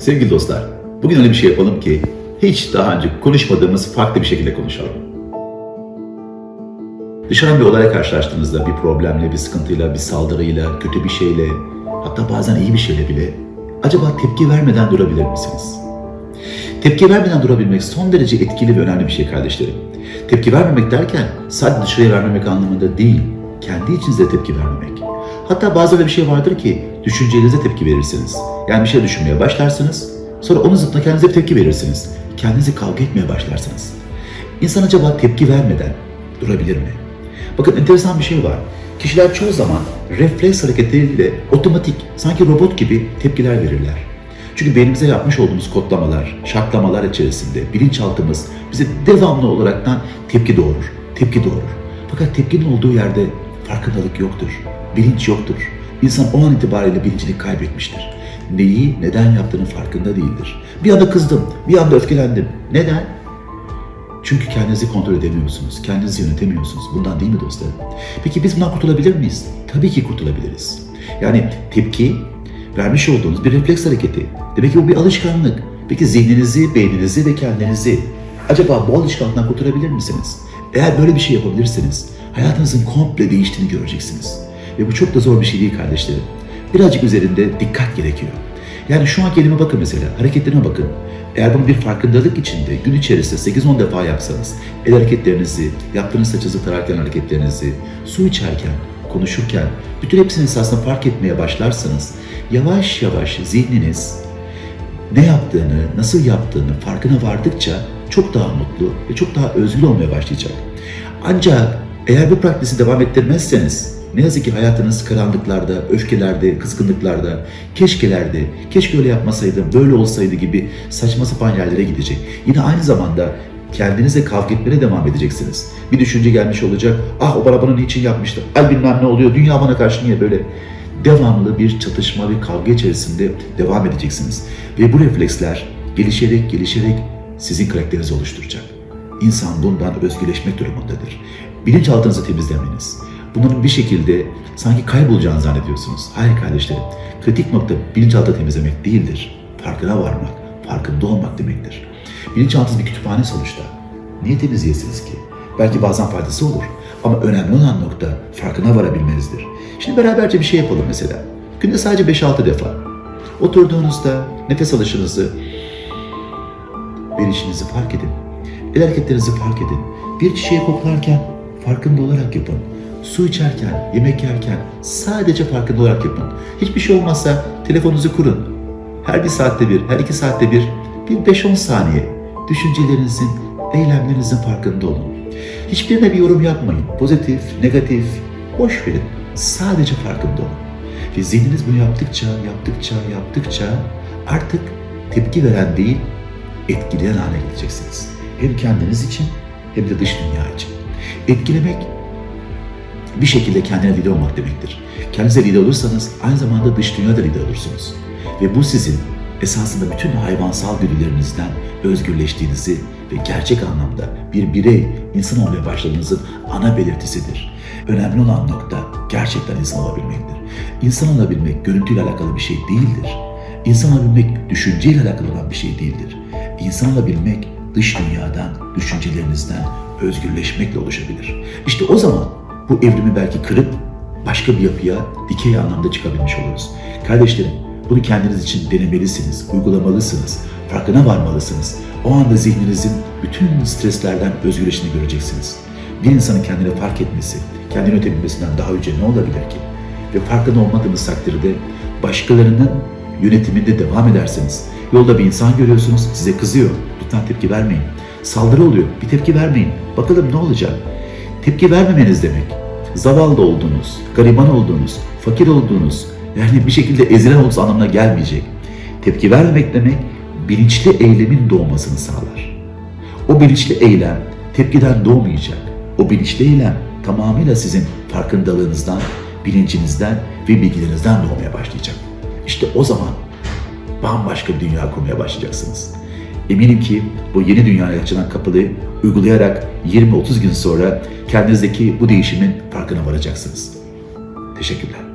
Sevgili dostlar, bugün öyle bir şey yapalım ki hiç daha önce konuşmadığımız farklı bir şekilde konuşalım. Dışarıdan bir olaya karşılaştığınızda bir problemle, bir sıkıntıyla, bir saldırıyla, kötü bir şeyle, hatta bazen iyi bir şeyle bile acaba tepki vermeden durabilir misiniz? Tepki vermeden durabilmek son derece etkili ve önemli bir şey kardeşlerim. Tepki vermemek derken sadece dışarıya vermemek anlamında değil, kendi içinize tepki vermemek. Hatta bazen öyle bir şey vardır ki düşüncelerinize tepki verirsiniz. Yani bir şey düşünmeye başlarsınız, sonra onun zıttına kendinize bir tepki verirsiniz. Kendinizi kavga etmeye başlarsınız. İnsan acaba tepki vermeden durabilir mi? Bakın enteresan bir şey var. Kişiler çoğu zaman refleks hareketleriyle otomatik, sanki robot gibi tepkiler verirler. Çünkü beynimize yapmış olduğumuz kodlamalar, şartlamalar içerisinde bilinçaltımız bize devamlı olaraktan tepki doğurur, tepki doğurur. Fakat tepkinin olduğu yerde farkındalık yoktur, bilinç yoktur. İnsan o an itibariyle bilincini kaybetmiştir. Neyi, neden yaptığının farkında değildir. Bir anda kızdım, bir anda öfkelendim. Neden? Çünkü kendinizi kontrol edemiyorsunuz, kendinizi yönetemiyorsunuz. Bundan değil mi dostlarım? Peki biz bundan kurtulabilir miyiz? Tabii ki kurtulabiliriz. Yani tepki vermiş olduğunuz bir refleks hareketi. Demek ki bu bir alışkanlık. Peki zihninizi, beyninizi ve kendinizi acaba bu alışkanlıktan kurtarabilir misiniz? Eğer böyle bir şey yapabilirseniz hayatınızın komple değiştiğini göreceksiniz. Ve bu çok da zor bir şey değil kardeşlerim. Birazcık üzerinde dikkat gerekiyor. Yani şu an elime bakın mesela, hareketlerime bakın. Eğer bunu bir farkındalık içinde gün içerisinde 8-10 defa yapsanız, el hareketlerinizi, yaptığınız saçınızı tararken hareketlerinizi, su içerken, konuşurken, bütün hepsini esasında fark etmeye başlarsanız, yavaş yavaş zihniniz ne yaptığını, nasıl yaptığını farkına vardıkça çok daha mutlu ve çok daha özgür olmaya başlayacak. Ancak eğer bu praktisi devam ettirmezseniz ne yazık ki hayatınız karanlıklarda, öfkelerde, kızgınlıklarda, keşkelerde, keşke öyle yapmasaydım, böyle olsaydı gibi saçma sapan yerlere gidecek. Yine aynı zamanda kendinize kavga etmeye devam edeceksiniz. Bir düşünce gelmiş olacak, ah o bana bunu niçin yapmıştı, ay bilmem ne oluyor, dünya bana karşı niye böyle? Devamlı bir çatışma ve kavga içerisinde devam edeceksiniz. Ve bu refleksler gelişerek gelişerek sizin karakterinizi oluşturacak. İnsan bundan özgürleşmek durumundadır. Bilinçaltınızı temizlemeniz, bunların bir şekilde sanki kaybolacağını zannediyorsunuz. Hayır kardeşlerim, kritik nokta bilinçaltı temizlemek değildir. Farkına varmak, farkında olmak demektir. Bilinçaltınız bir kütüphane sonuçta. Niye temizleyesiniz ki? Belki bazen faydası olur. Ama önemli olan nokta farkına varabilmenizdir. Şimdi beraberce bir şey yapalım mesela. Günde sadece 5-6 defa. Oturduğunuzda nefes alışınızı, verişinizi fark edin. El hareketlerinizi fark edin. Bir çiçeği koklarken farkında olarak yapın. Su içerken, yemek yerken sadece farkında olarak yapın. Hiçbir şey olmazsa telefonunuzu kurun. Her bir saatte bir, her iki saatte bir, bir 5-10 saniye düşüncelerinizin, eylemlerinizin farkında olun. Hiçbirine bir yorum yapmayın. Pozitif, negatif, boş verin. Sadece farkında olun. Ve zihniniz bunu yaptıkça, yaptıkça, yaptıkça artık tepki veren değil, etkileyen hale geleceksiniz. Hem kendiniz için hem de dış dünya için. Etkilemek bir şekilde kendine lider olmak demektir. Kendinize lider olursanız aynı zamanda dış dünyada lider olursunuz. Ve bu sizin esasında bütün hayvansal güdülerinizden özgürleştiğinizi ve gerçek anlamda bir birey, insan olmaya başladığınızın ana belirtisidir. Önemli olan nokta gerçekten insan olabilmektir. İnsan olabilmek görüntüyle alakalı bir şey değildir. İnsan olabilmek düşünceyle alakalı olan bir şey değildir. İnsan olabilmek dış dünyadan, düşüncelerinizden özgürleşmekle oluşabilir. İşte o zaman bu evrimi belki kırıp başka bir yapıya dikey anlamda çıkabilmiş oluruz. Kardeşlerim, bunu kendiniz için denemelisiniz, uygulamalısınız, farkına varmalısınız. O anda zihninizin bütün streslerden özgürleştiğini göreceksiniz. Bir insanın kendini fark etmesi, kendini yönetebilmesinden daha önce ne olabilir ki? Ve farkında olmadığınız takdirde başkalarının yönetiminde devam ederseniz, yolda bir insan görüyorsunuz, size kızıyor, lütfen tepki vermeyin. Saldırı oluyor, bir tepki vermeyin. Bakalım ne olacak? Tepki vermemeniz demek. Zavallı olduğunuz, gariban olduğunuz, fakir olduğunuz, yani bir şekilde ezilen olduğunuz anlamına gelmeyecek. Tepki vermemek demek, bilinçli eylemin doğmasını sağlar. O bilinçli eylem tepkiden doğmayacak. O bilinçli eylem tamamıyla sizin farkındalığınızdan, bilincinizden ve bilgilerinizden doğmaya başlayacak. İşte o zaman bambaşka bir dünya kurmaya başlayacaksınız. Eminim ki bu yeni dünyaya açılan kapıyı uygulayarak 20-30 gün sonra kendinizdeki bu değişimin farkına varacaksınız. Teşekkürler.